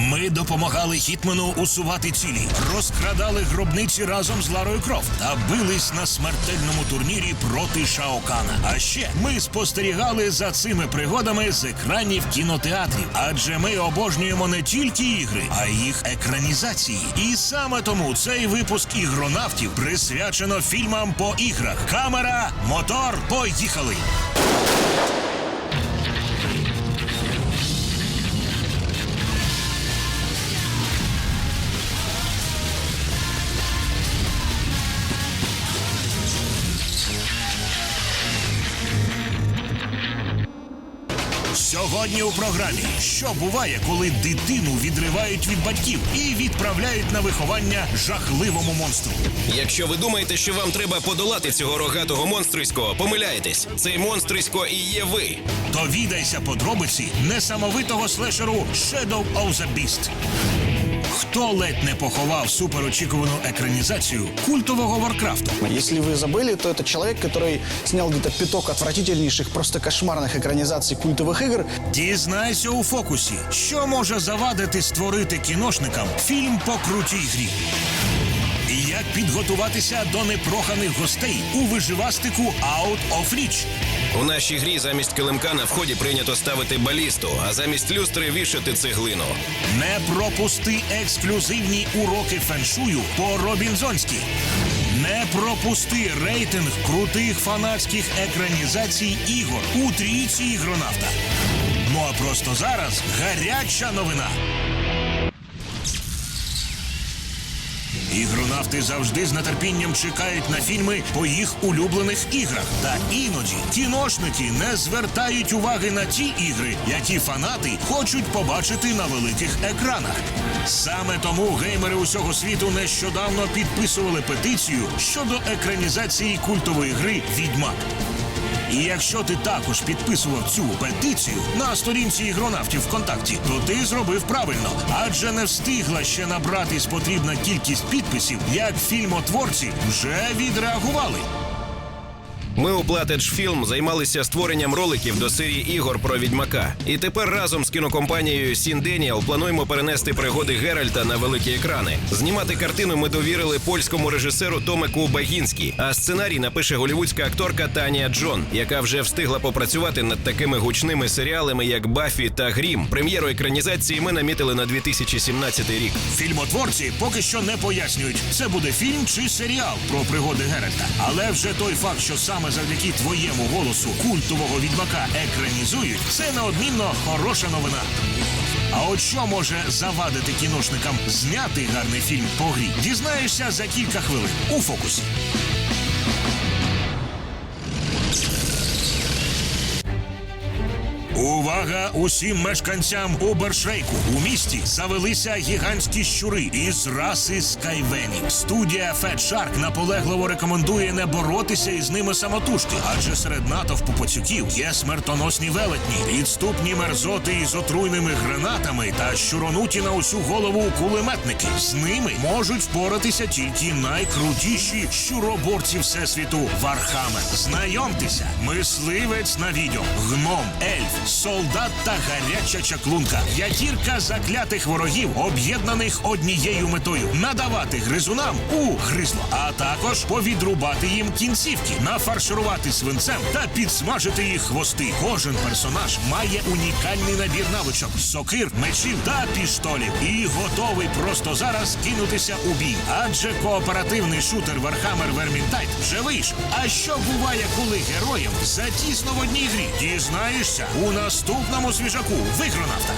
Ми допомагали Хітмену усувати цілі, розкрадали гробниці разом з Ларою Крофт та бились на смертельному турнірі проти Шаокана. А ще ми спостерігали за цими пригодами з екранів кінотеатрів, адже ми обожнюємо не тільки ігри, а й їх екранізації. І саме тому цей випуск ігронавтів присвячено фільмам по іграх. Камера, мотор, поїхали! Сьогодні у програмі що буває, коли дитину відривають від батьків і відправляють на виховання жахливому монстру. Якщо ви думаєте, що вам треба подолати цього рогатого монстриського, помиляєтесь. Цей монстрисько і є ви. Довідайся подробиці несамовитого слешеру Shadow of the Beast Хто ледь не поховав суперочікувану екранізацію культового Варкрафту? Если вы забыли, то это человек, который снял где-то пяток отвратительнейших, просто кошмарных экранизаций культовых игр. Дізнайся у фокусі, що може завадити створити кіношникам фільм по крутій грі. Підготуватися до непроханих гостей у виживастику Out of Reach. У нашій грі замість килимка на вході прийнято ставити балісту, а замість люстри вішати цеглину. Не пропусти ексклюзивні уроки феншую по Робінзонськи. Не пропусти рейтинг крутих фанатських екранізацій ігор у трійці ігронавта. Ну а просто зараз гаряча новина. Ігронавти завжди з нетерпінням чекають на фільми по їх улюблених іграх. Та іноді кіношники не звертають уваги на ті ігри, які фанати хочуть побачити на великих екранах. Саме тому геймери усього світу нещодавно підписували петицію щодо екранізації культової гри Відьмак. І якщо ти також підписував цю петицію на сторінці ігронавтів ВКонтакті, то ти зробив правильно, адже не встигла ще набратись потрібна кількість підписів, як фільмотворці вже відреагували. Ми у Platage Film займалися створенням роликів до серії ігор про відьмака. І тепер разом з кінокомпанією Сін Деніел плануємо перенести пригоди Геральта на великі екрани. Знімати картину ми довірили польському режисеру Томеку Багінській, а сценарій напише голівудська акторка Танія Джон, яка вже встигла попрацювати над такими гучними серіалами, як Баффі та Грім. Прем'єру екранізації ми намітили на 2017 рік. Фільмотворці поки що не пояснюють, це буде фільм чи серіал про пригоди Геральта. Але вже той факт, що саме завдяки твоєму голосу культового відьмака екранізують, це неодмінно хороша новина. А от що може завадити кіношникам зняти гарний фільм по грі? Дізнаєшся за кілька хвилин у фокусі. Увага усім мешканцям Убершейку. У місті завелися гігантські щури із раси Скайвені. Студія Fat Shark наполегливо рекомендує не боротися із ними самотужки, адже серед натовпу пацюків є смертоносні велетні, підступні мерзоти із отруйними гранатами та щуронуті на усю голову кулеметники. З ними можуть впоратися тільки найкрутіші щуроборці всесвіту Вархаммер. Знайомтеся, мисливець на відьом, гном, ельф, солдат та гаряча чаклунка. П'ятірка заклятих ворогів, об'єднаних однією метою надавати гризунам у гризло, а також повідрубати їм кінцівки, нафарширувати свинцем та підсмажити їх хвости. Кожен персонаж має унікальний набір навичок, сокир, мечів та пістолів і готовий просто зараз кинутися у бій. Адже кооперативний шутер Warhammer Vermintide вже вийшов. А що буває, коли героям затісно в одній грі? Дізнаєшся у наступному свіжаку в ігронавтах.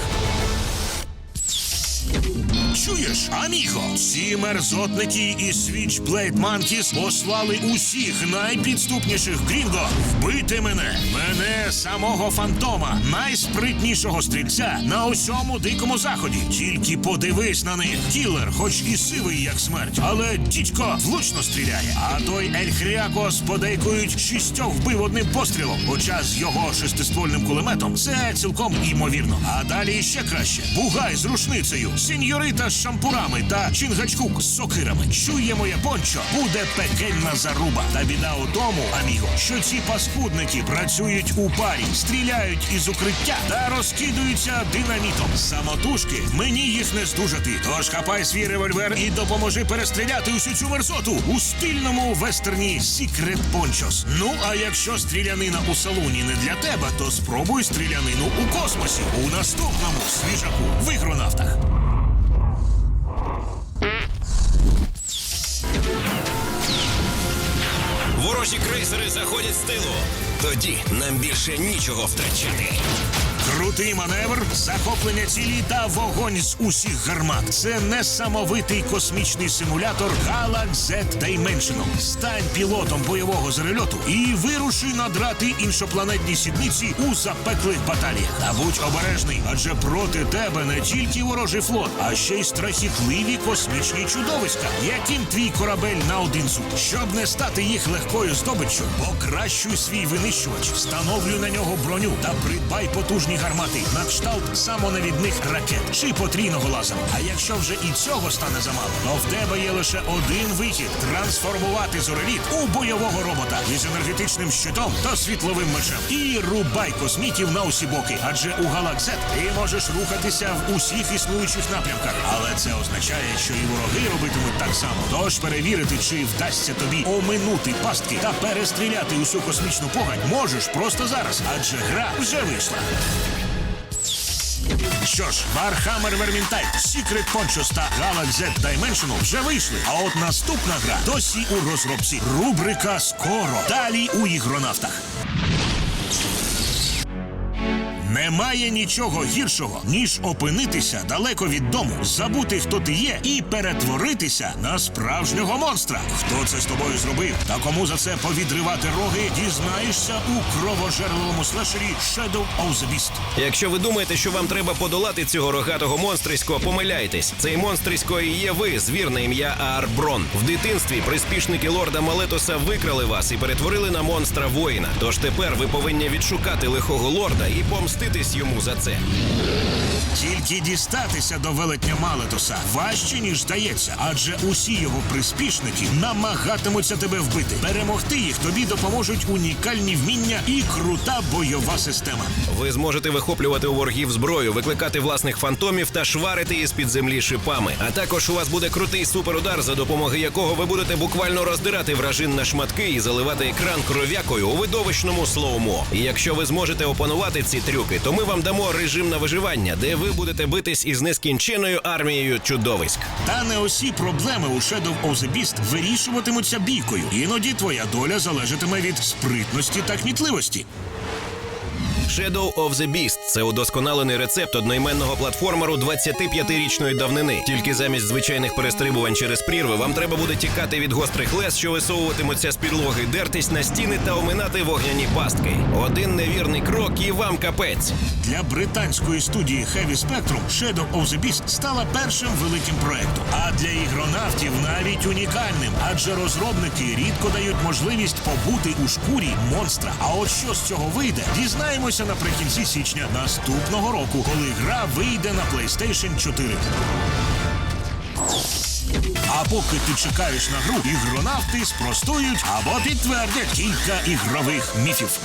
Чуєш, аміго? Ці мерзотники і Switchblade Monkeys послали усіх найпідступніших грінго вбити мене, мене самого фантома, найспритнішого стрільця на усьому дикому заході. Тільки подивись на них. Кілер, хоч і сивий, як смерть, але дідько влучно стріляє. А той Ельхріакос подейкують шістьох вбив одним пострілом. Хоча з його шестиствольним кулеметом це цілком імовірно. А далі ще краще. Бугай з рушницею, сеньорита з шампунем топорами та Чингачкук з сокирами. Чує моє пончо, буде пекельна заруба. Та біда у тому, аміго, що ці паскудники працюють у парі, стріляють із укриття та розкидуються динамітом. Самотужки мені їх не здужати. Тож хапай свій револьвер і допоможи перестріляти усю цю мерзоту у стильному вестерні Secret Ponchos. Ну а якщо стрілянина у салуні не для тебе, то спробуй стрілянину у космосі у наступному свіжаку в ігронавтах. Ворожі крейсери заходять з тилу. Тоді нам більше нічого втрачати. Крутий маневр, захоплення цілі та вогонь з усіх гармат. Це несамовитий космічний симулятор Galax Z Dimensional. Стань пілотом бойового зрельоту і вируши надрати іншопланетні сідниці у запеклих баталіях. Та будь обережний, адже проти тебе не тільки ворожий флот, а ще й страхітливі космічні чудовиська, яким твій корабель на один зуб. Щоб не стати їх легкою здобиччю, покращуй свій винищувач, встановлюй на нього броню та придбай потужні гармати на кшталт самонавідних ракет чи потрійного лазеру. А якщо вже і цього стане замало, то в тебе є лише один вихід трансформувати зореліт у бойового робота із енергетичним щитом та світловим мечем. І рубай космітів на усі боки. Адже у Галаксет ти можеш рухатися в усіх існуючих напрямках. Але це означає, що і вороги робитимуть так само. Тож перевірити, чи вдасться тобі оминути пастки та перестріляти усю космічну погань можеш просто зараз, адже гра вже вийшла. Що ж, Warhammer Vermintide, Secret Ponchos та Galaxy Z Dimensional вже вийшли. А от наступна гра досі у розробці. Рубрика Скоро. Далі у ігронавтах. Немає нічого гіршого, ніж опинитися далеко від дому, забути, хто ти є, і перетворитися на справжнього монстра. Хто це з тобою зробив та кому за це повідривати роги, дізнаєшся у кровожерливому слешері Shadow of the Beast. Якщо ви думаєте, що вам треба подолати цього рогатого монстрисько, помиляйтесь. Цей монстрисько і є ви, звір на ім'я Аарброн. В дитинстві приспішники лорда Малетоса викрали вас і перетворили на монстра воїна. Тож тепер ви повинні відшукати лихого лорда і помститись йому за це. Тільки дістатися до велетня Малетоса важче, ніж здається, адже усі його приспішники намагатимуться тебе вбити. Перемогти їх тобі допоможуть унікальні вміння і крута бойова система. Ви зможете вихоплювати у ворогів зброю, викликати власних фантомів та шварити із під землі шипами. А також у вас буде крутий суперудар, за допомогою якого ви будете буквально роздирати вражин на шматки і заливати екран кров'якою у видовищному слоумо. І якщо ви зможете опанувати ці трюки, то ми вам дамо режим на виживання, де ви будете битись із нескінченою армією чудовиськ. Та не усі проблеми у Shadow of the Beast вирішуватимуться бійкою. Іноді твоя доля залежатиме від спритності та кмітливості. Shadow of the Beast – це удосконалений рецепт одноіменного платформеру 25-річної давнини. Тільки замість звичайних перестрибувань через прірви вам треба буде тікати від гострих лес, що висовуватимуться з підлоги, дертись на стіни та оминати вогняні пастки. Один невірний крок і вам капець. Для британської студії Heavy Spectrum Shadow of the Beast стала першим великим проектом, а для ігронавтів навіть унікальним, адже розробники рідко дають можливість побути у шкурі монстра. А от що з цього вийде, дізнаємося наприкінці січня наступного року, коли гра вийде на PlayStation 4. А поки ти чекаєш на гру, ігронавти спростують або підтвердять кілька ігрових міфів.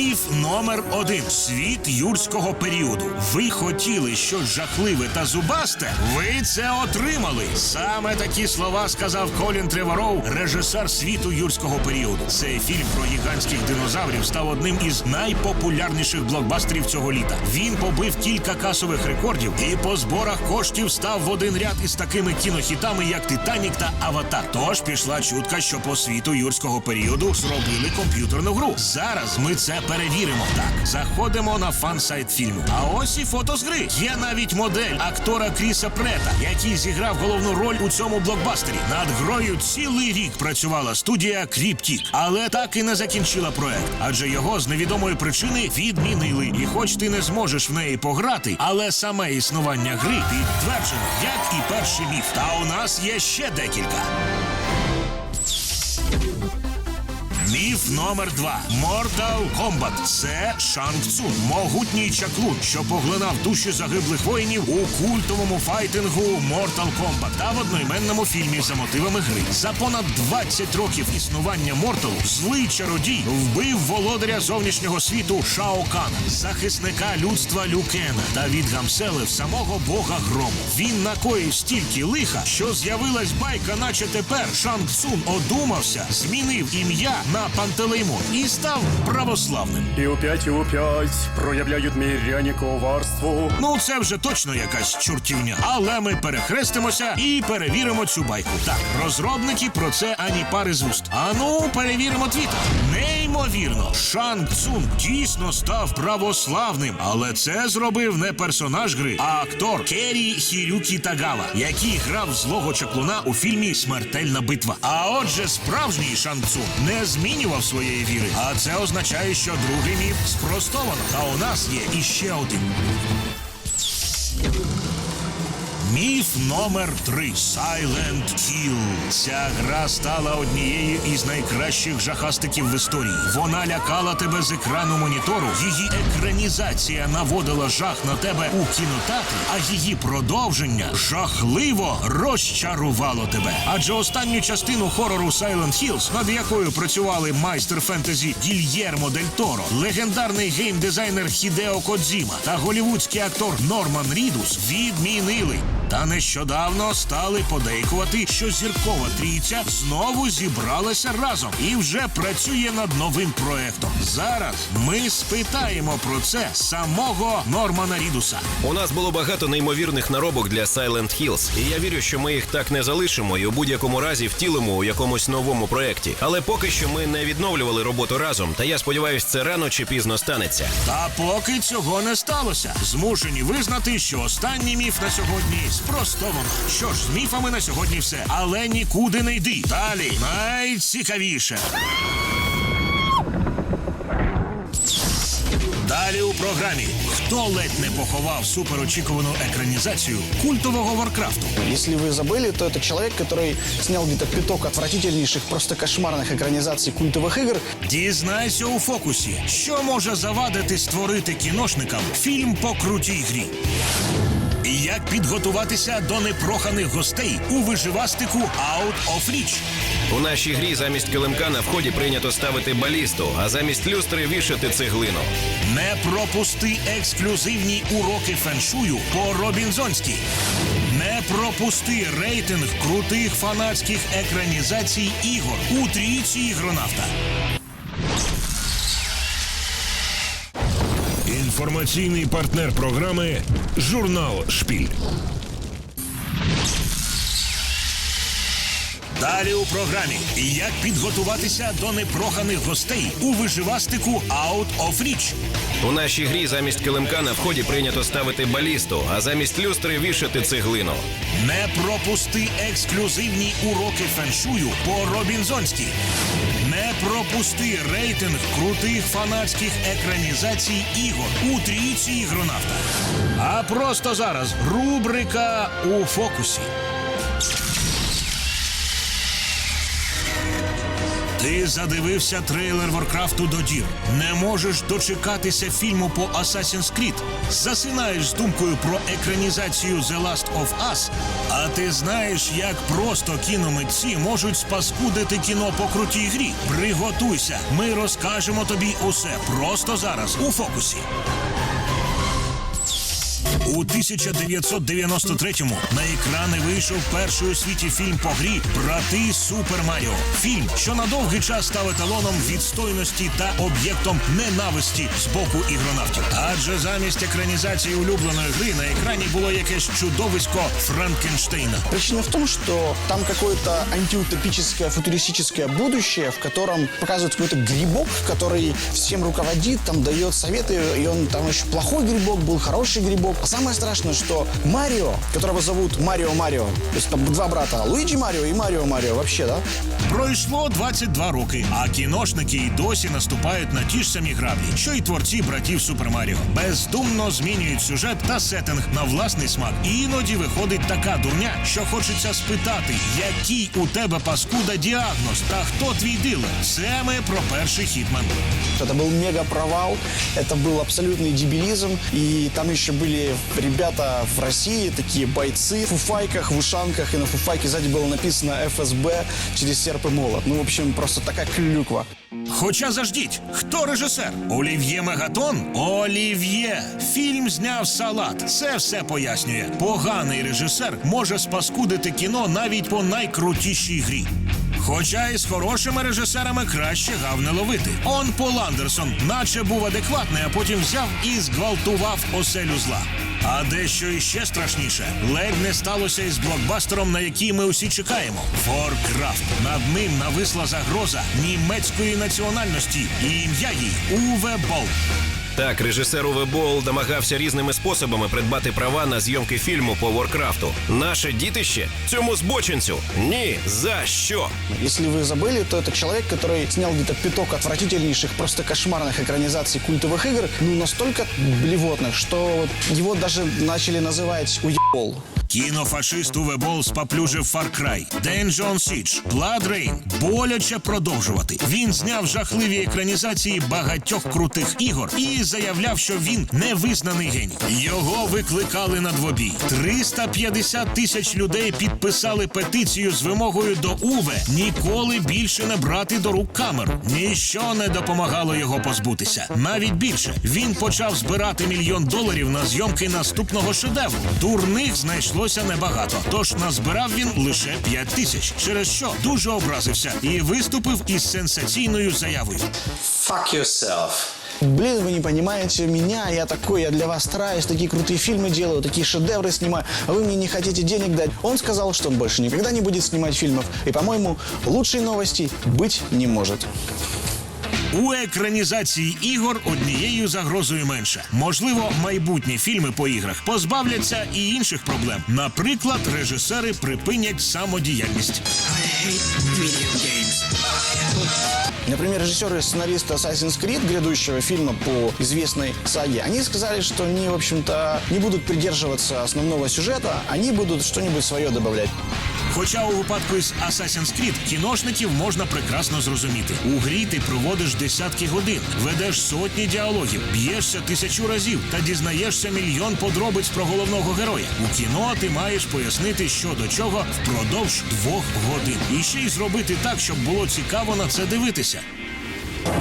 Міф номер один: світ юрського періоду. Ви хотіли щось жахливе та зубасте? Ви це отримали. Саме такі слова сказав Колін Треворов, режисер світу юрського періоду. Цей фільм про гігантських динозаврів став одним із найпопулярніших блокбастерів цього літа. Він побив кілька касових рекордів і по зборах коштів став в один ряд із такими кінохітами, як Титанік та Аватар. Тож пішла чутка, що по світу юрського періоду зробили комп'ютерну гру. Зараз ми це перевіримо. Так, заходимо на фан-сайт фільму. А ось і фото з гри. Є навіть модель актора Кріса Прета, який зіграв головну роль у цьому блокбастері. Над грою цілий рік працювала студія Кріптік, але так і не закінчила проект, адже його з невідомої причини відмінили. І хоч ти не зможеш в неї пограти, але саме існування гри підтверджено, як і перший міф. Та у нас є ще декілька. Номер 2 Mortal Kombat. Це Шанг Цун, могутній чаклун, що поглинав душі загиблих воїнів у культовому файтингу Mortal Kombat та в одноіменному фільмі за мотивами гри. За понад 20 років існування Mortal злий чародій вбив володаря зовнішнього світу Шао Кана, захисника людства Люкена та відгамселив самого бога грому. Він накоїв стільки лиха, що з'явилась байка, наче тепер Шанг Цун одумався, змінив ім'я на Пантелеймон і став православним. І опять, і опять проявляють міряні коварство. Ну, це вже точно якась чортівня. Але ми перехрестимося і перевіримо цю байку. Так, розробники про це ані пари з вуст. А ну, перевіримо твіттер. Неймовірно, Шанг Цун дійсно став православним, але це зробив не персонаж гри, а актор Керрі Хірюкі Тагава, який грав злого чаклуна у фільмі Смертельна битва. А отже, справжній Шанг Цун не змінював своєї віри. А це означає, що другий міф спростовано. Та у нас є іще один. Міф номер 3 Silent Hill. Ця гра стала однією із найкращих жахастиків в історії. Вона лякала тебе з екрану монітору. Її екранізація наводила жах на тебе у кінотеатрі, а її продовження жахливо розчарувало тебе. Адже останню частину хорору Silent Hills, над якою працювали майстер фентезі Гільєрмо Дель Торо, легендарний геймдизайнер Хідео Кодзіма та голівудський актор Норман Рідус відмінили. Та нещодавно стали подейкувати, що зіркова трійця знову зібралася разом і вже працює над новим проектом. Зараз ми спитаємо про це самого Нормана Рідуса. У нас було багато неймовірних наробок для Silent Hills, і я вірю, що ми їх так не залишимо і у будь-якому разі втілимо у якомусь новому проєкті. Але поки що ми не відновлювали роботу разом, та я сподіваюся, це рано чи пізно станеться. Та поки цього не сталося, змушені визнати, що останній міф на сьогодні спростовано. Що ж, з міфами на сьогодні все, але нікуди не йди. Далі найцікавіше. Далі у програмі хто ледь не поховав суперочікувану екранізацію культового Варкрафту. Если вы забыли, то это человек, который снял где-то пяток отвратительнейших, просто кошмарных экранизаций культовых игр. Дізнайся у фокусі, що може завадити створити кіношникам фільм по крутій грі. Як підготуватися до непроханих гостей у виживастику Out of Reach. У нашій грі замість килимка на вході прийнято ставити балісту, а замість люстри вішати цеглину. Не пропусти ексклюзивні уроки феншую по Робінзонськи. Не пропусти рейтинг крутих фанатських екранізацій ігор у трійці ігронавта. Інформаційний партнер програми Журнал Шпіль. Далі у програмі як підготуватися до непроханих гостей у виживастику Out of Reach. У нашій грі замість килимка на вході прийнято ставити балісту, а замість люстри вішати цеглину. Не пропусти ексклюзивні уроки феншую по Робінзонськи. Не пропусти рейтинг крутих фанатських екранізацій ігор у трійці ігронавта. А просто зараз рубрика у фокусі. Ти задивився трейлер Варкрафту до дір. Не можеш дочекатися фільму по Assassin's Creed. Засинаєш з думкою про екранізацію The Last of Us. А ти знаєш, як просто кіномитці можуть спаскудити кіно по крутій грі. Приготуйся, ми розкажемо тобі усе просто зараз у фокусі. У 1993-му на екрани вийшов перший у світі фільм по грі Брати Супер Маріо. Фільм, що на довгий час став еталоном відстойності та об'єктом ненависті з боку ігронавтів. Адже замість екранізації улюбленої гри на екрані було якесь чудовисько Франкенштейна. Причина в том, что там какое-то антиутопическое, футуристическое будущее, в котором показывают какой-то грибок, который всем руководит, там дает советы, и он там еще плохой грибок был, хороший грибок. На самом самое страшное, что Марио, которого зовут Марио Марио, то есть там два брата, Луиджи Марио и Марио Марио, вообще, да? Пройшло 22 роки, а кіношники й досі наступають на ті ж самі граблі, що й творці братів Супер Маріо. Бездумно змінюють сюжет та сеттинг на власний смак. І іноді виходить така дурня, що хочеться спитати, який у тебе паскуда діагноз та хто твій дилер. Це ми про перший хітман. Это был мега провал, это был абсолютный дебилизм, и там еще были ребята в России, такие бойцы в фуфайках, в ушанках, и на фуфайке сзади было написано ФСБ через серп и молот. Ну, в общем, просто такая клюква. Хоча заждіть, хто режисер? Олів'є Мегатон? Олів'є. Фільм зняв салат. Це все пояснює. Поганий режисер може спаскудити кіно навіть по найкрутішій грі. Хоча і з хорошими режисерами краще гав не ловити. Он Пол Андерсон, наче був адекватний, а потім взяв і зґвалтував оселю зла. А дещо іще страшніше, ледь не сталося із блокбастером, на який ми усі чекаємо. Warcraft. Над ним нависла загроза німецької національності і ім'я їй Уве Болт. Так, режисер Уве Болл намагався різними способами придбати права на зйомки фільму по Воркрафту. Наше дітище цьому збочинцю ні за що. Если вы забыли, то это человек, который снял где-то пяток отвратительнейших, просто кошмарных экранизаций культовых игр, ну, настолько блевотных, что вот его даже начали называть уебол. Кінофашист Уве Болл споплюжив Far Cry, Dungeon Siege, Blood Rain. Боляче продовжувати. Він зняв жахливі екранізації багатьох крутих ігор і заявляв, що він невизнаний геній. Його викликали на двобій. 350 тисяч людей підписали петицію з вимогою до Уве ніколи більше не брати до рук камеру. Ніщо не допомагало його позбутися. Навіть більше він почав збирати мільйон доларів на зйомки наступного шедевру. Дурних знайшлося небагато. Тож назбирав він лише 5 тисяч, через що дуже образився і виступив із сенсаційною заявою. Fuck yourself. Блин, вы не понимаете меня, я такой, я для вас стараюсь, такие крутые фильмы делаю, такие шедевры снимаю, а вы мне не хотите денег дать. Он сказал, что он больше никогда не будет снимать фильмов, и, по-моему, лучшей новости быть не может. У екранізації ігор однією загрозою менше. Можливо, майбутні фільми по іграх позбавляться і інших проблем. Наприклад, режисери припинять самодіяльність. Например, режиссеры и сценаристы Assassin's Creed, грядущего фильма по известной саге, они сказали, что они, в общем-то, не будут придерживаться основного сюжета, они будут что-нибудь свое добавлять. Хоча у випадку із Assassin's Creed кіношників можна прекрасно зрозуміти. У грі ти проводиш десятки годин, ведеш сотні діалогів, б'єшся тисячу разів та дізнаєшся мільйон подробиць про головного героя. У кіно ти маєш пояснити, що до чого впродовж двох годин. І ще й зробити так, щоб було цікаво на це дивитися.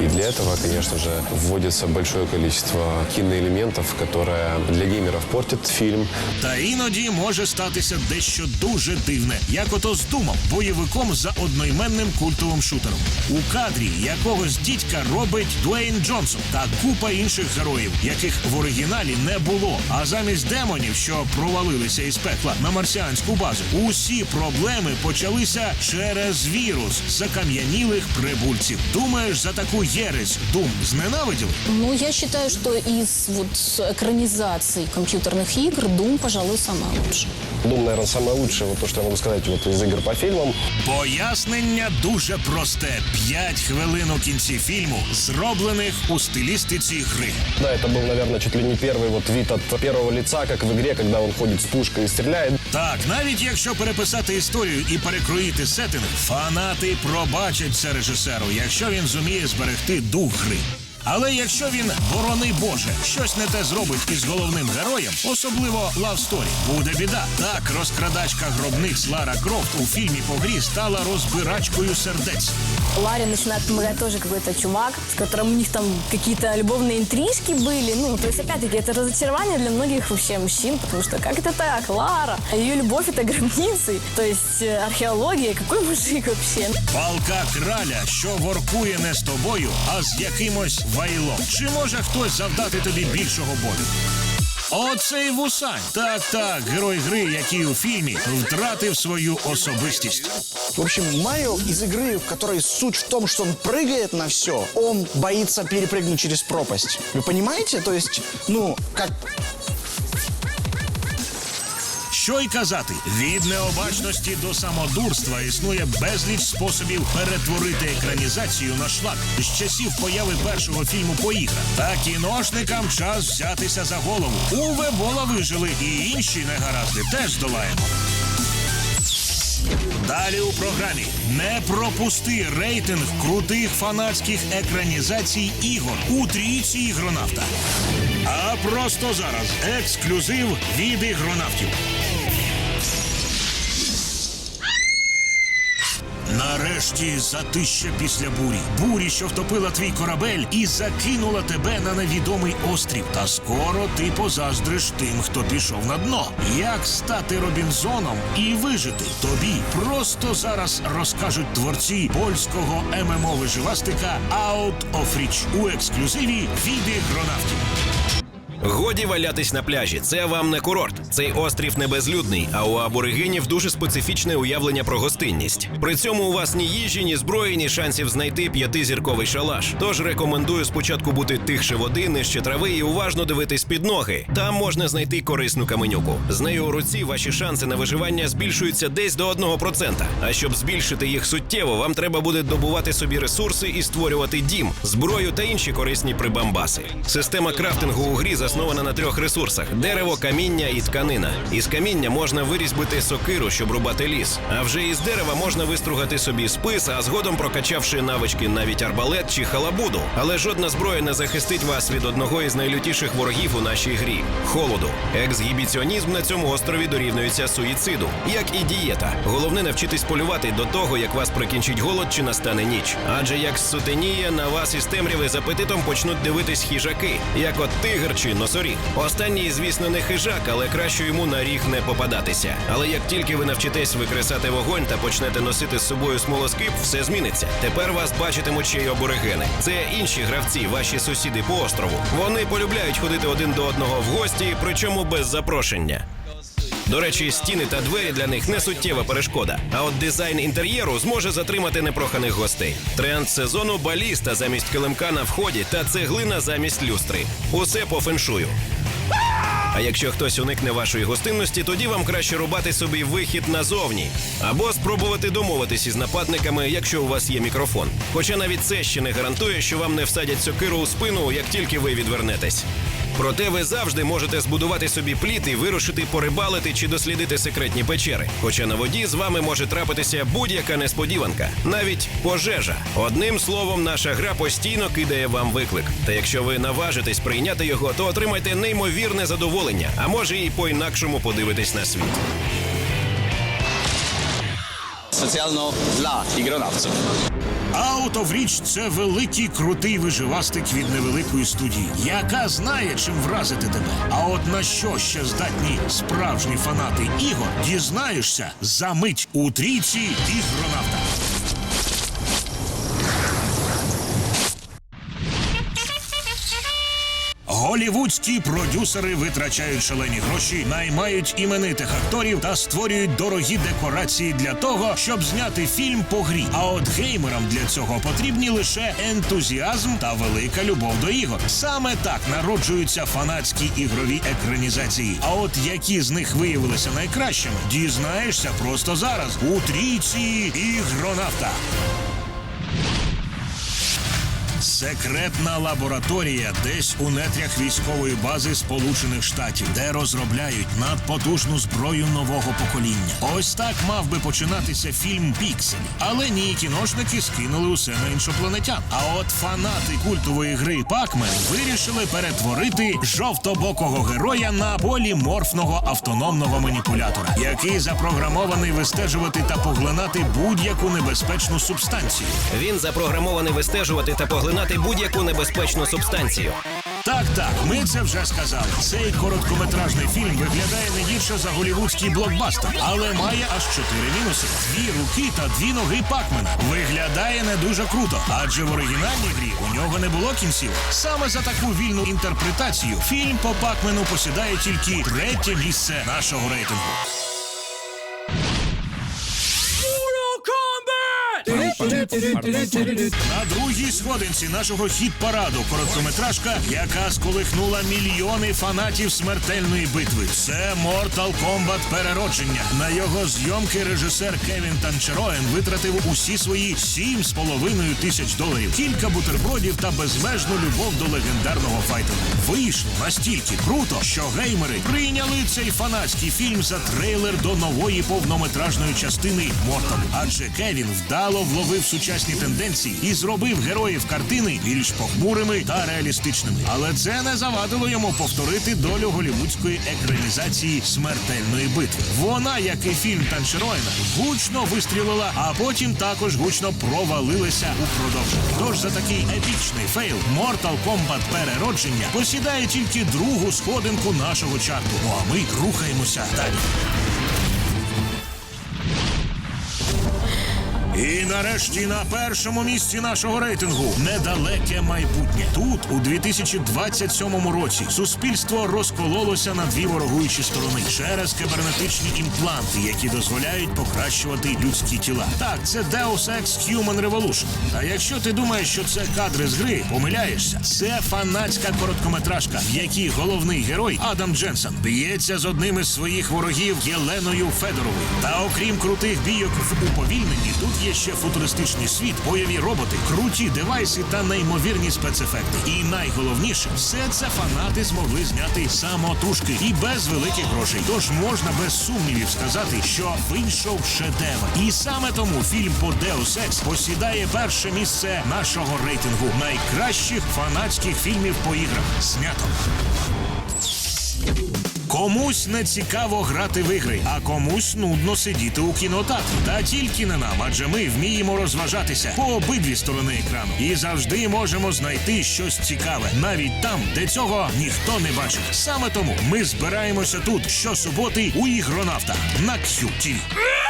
И для этого, конечно же, вводится большое количество киноэлементов, которое для геймеров портит фильм. Та іноді може статися дещо дуже дивне, як ото з думом, бойовиком за одноіменним культовим шутером. У кадрі якогось дідька робить Дуейн Джонсон та купа інших героїв, яких в оригіналі не було. А замість демонів, що провалилися із пекла на марсіанську базу, усі проблеми почалися через вірус закам'янілих прибульців. Думаєш, за таку єресь Дум зненавиділи? Ну, я считаю, что из вот экранизаций компьютерных игр Doom, пожалуй, самая лучшая. Дум, наверное, самое лучшее, вот то, что я могу сказать вот из игр по фильмам. Пояснення дуже просте: п'ять хвилин у кінці фільму, зроблених у стилістиці гри. Да, это был, наверное, чуть ли не первый вот вид от первого лица, как в игре, когда он ходит с пушкой и стреляет. Так, навіть якщо переписати історію і перекроїти сеттинг, фанати пробачать це режисеру, якщо він зуміє зберегти дух гри. Але якщо він, борони Боже, щось не те зробить із головним героєм, особливо лавсторі, буде біда. Так, розкрадачка гробниць Лара Крофт у фільмі по грі стала розбирачкою сердець. Ларе начинает помогать тоже какой-то чувак, с которым у них там какие-то любовные интрижки были. Ну, то есть, опять-таки, это разочарование для многих вообще мужчин, потому что как это так, Лара? Ее любовь это гробницы, то есть э, археология, какой мужик вообще? Палка краля, що воркує не з тобою, а з якимось вайлом. Чи може хтось завдати тобі більшого болю? Оцей вусань. Так, так, герой гри, який у фільмі втратив свою особистість. В общем, Марио из игры, в которой суть в том, что он прыгает на все, он боится перепрыгнуть через пропасть. Вы понимаете? То есть, ну, как... що й казати, від необачності до самодурства існує безліч способів перетворити екранізацію на шлак з часів появи першого фільму по іграх. Та кіношникам час взятися за голову. Уве Бола вижили, і інші негаразди теж здолаємо. Далі у програмі не пропусти рейтинг крутих фанатських екранізацій ігор у трійці ігронавта. А просто зараз ексклюзив від ігронавтів. Нарешті затища після бурі. Бурі, що втопила твій корабель і закинула тебе на невідомий острів. Та скоро ти позаздриш тим, хто пішов на дно. Як стати Робінзоном і вижити? Тобі просто зараз розкажуть творці польського ММО виживастика Out of Reach у ексклюзиві від ігронавтів. Годі валятись на пляжі. Це вам не курорт. Цей острів не безлюдний, а у аборигенів дуже специфічне уявлення про гостинність. При цьому у вас ні їжі, ні зброї, ні шансів знайти п'ятизірковий шалаш. Тож рекомендую спочатку бути тихше води, нижче трави і уважно дивитись під ноги. Там можна знайти корисну каменюку. З нею у руці ваші шанси на виживання збільшуються десь до 1%. А щоб збільшити їх суттєво, вам треба буде добувати собі ресурси і створювати дім, зброю та інші корисні прибамбаси. Система крафтингу у грі заснована на трьох ресурсах: дерево, каміння і тканина. Із каміння можна вирізбити сокиру, щоб рубати ліс. А вже із дерева можна вистругати собі спис, а згодом прокачавши навички навіть арбалет чи халабуду. Але жодна зброя не захистить вас від одного із найлютіших ворогів у нашій грі холоду. Ексгібіціонізм на цьому острові дорівнюється суїциду, як і дієта. Головне навчитись полювати до того, як вас прикінчить голод чи настане ніч. Адже як сутеніє, на вас із темряви з апетитом почнуть дивитись хижаки, як от тигр чи носоріг. Останній, звісно, не хижак, але краще йому на ріг не попадатися. Але як тільки ви навчитесь викресати вогонь та почнете носити з собою смолоскип, все зміниться. Тепер вас бачитимуть ще й аборигени. Це інші гравці, ваші сусіди по острову. Вони полюбляють ходити один до одного в гості, причому без запрошення. До речі, стіни та двері для них не суттєва перешкода. А от дизайн інтер'єру зможе затримати непроханих гостей. Тренд сезону баліста замість килимка на вході та цеглина замість люстри. Усе по феншую. А якщо хтось уникне вашої гостинності, тоді вам краще рубати собі вихід назовні або спробувати домовитись із нападниками, якщо у вас є мікрофон. Хоча навіть це ще не гарантує, що вам не всадять сокиру у спину, як тільки ви відвернетесь. Проте ви завжди можете збудувати собі пліт і вирушити порибалити чи дослідити секретні печери. Хоча на воді з вами може трапитися будь-яка несподіванка, навіть пожежа. Одним словом, наша гра постійно кидає вам виклик. Та якщо ви наважитесь прийняти його, то отримайте неймовірне задоволення, а може і по-інакшому подивитесь на світ. Спеціально для ігронавців. Reach – це великий крутий виживастик від невеликої студії, яка знає, чим вразити тебе. А от на що ще здатні справжні фанати ігор, дізнаєшся за мить у трійці ігронавта. Голівудські продюсери витрачають шалені гроші, наймають іменитих акторів та створюють дорогі декорації для того, щоб зняти фільм по грі. А от геймерам для цього потрібні лише ентузіазм та велика любов до ігор. Саме так народжуються фанатські ігрові екранізації. А от які з них виявилися найкращими, дізнаєшся просто зараз у трійці ігронавта. Секретна лабораторія десь у нетрях військової бази Сполучених Штатів, де розробляють надпотужну зброю нового покоління. Ось так мав би починатися фільм Пікселі. Але ні, кіношники скинули усе на іншопланетян. А от фанати культової гри Пакмен вирішили перетворити жовтобокого героя на поліморфного автономного маніпулятора, який запрограмований вистежувати та поглинати будь-яку небезпечну субстанцію. Він запрограмований вистежувати та поглинати будь-яку небезпечну субстанцію. Так, так, ми це вже сказали. Цей короткометражний фільм виглядає не гірше за голівудський блокбастер, але має аж чотири мінуси: дві руки та дві ноги Пакмена. Виглядає не дуже круто, адже в оригінальній грі у нього не було кінців. Саме за таку вільну інтерпретацію фільм по Пакмену посідає тільки третє місце нашого рейтингу. На другій сходинці нашого хіт-параду короткометражка, яка сколихнула мільйони фанатів смертельної битви. Це Mortal Kombat Переродження. На його зйомки режисер Кевін Танчероен витратив усі свої сім з половиною тисяч доларів, кілька бутербродів та безмежну любов до легендарного файтера. Вийшло настільки круто, що геймери прийняли цей фанатський фільм за трейлер до нової повнометражної частини Mortal. Адже Кевін вдало вловив сучасні тенденції і зробив героїв картини більш похмурими та реалістичними. Але це не завадило йому повторити долю голівудської екранізації смертельної битви. Вона, як і фільм Танчероїна, гучно вистрілила, а потім також гучно провалилася у продовження. Тож за такий епічний фейл Mortal Kombat Переродження посідає тільки другу сходинку нашого чарту. Ну а ми рухаємося далі. І нарешті на першому місці нашого рейтингу недалеке майбутнє. Тут, у 2027 році, суспільство розкололося на дві ворогуючі сторони через кибернетичні імпланти, які дозволяють покращувати людські тіла. Так, це Deus Ex Human Revolution. А якщо ти думаєш, що це кадри з гри, помиляєшся. Це фанатська короткометражка, в якій головний герой Адам Дженсен б'ється з одним із своїх ворогів Єленою Федоровою. Та окрім крутих бійок в уповільненні, тут є ще футуристичний світ, бойові роботи, круті девайси та неймовірні спецефекти. І найголовніше, все це фанати змогли зняти самотужки і без великих грошей. Тож можна без сумнівів сказати, що вийшов шедевр. І саме тому фільм по Deus Ex посідає перше місце нашого рейтингу найкращих фанатських фільмів по іграх. Знято. Комусь не цікаво грати в ігри, а комусь нудно сидіти у кінотеатрі. Та тільки не нам, адже ми вміємо розважатися по обидві сторони екрану і завжди можемо знайти щось цікаве, навіть там, де цього ніхто не бачить. Саме тому ми збираємося тут щосуботи у ігронавта на QTV.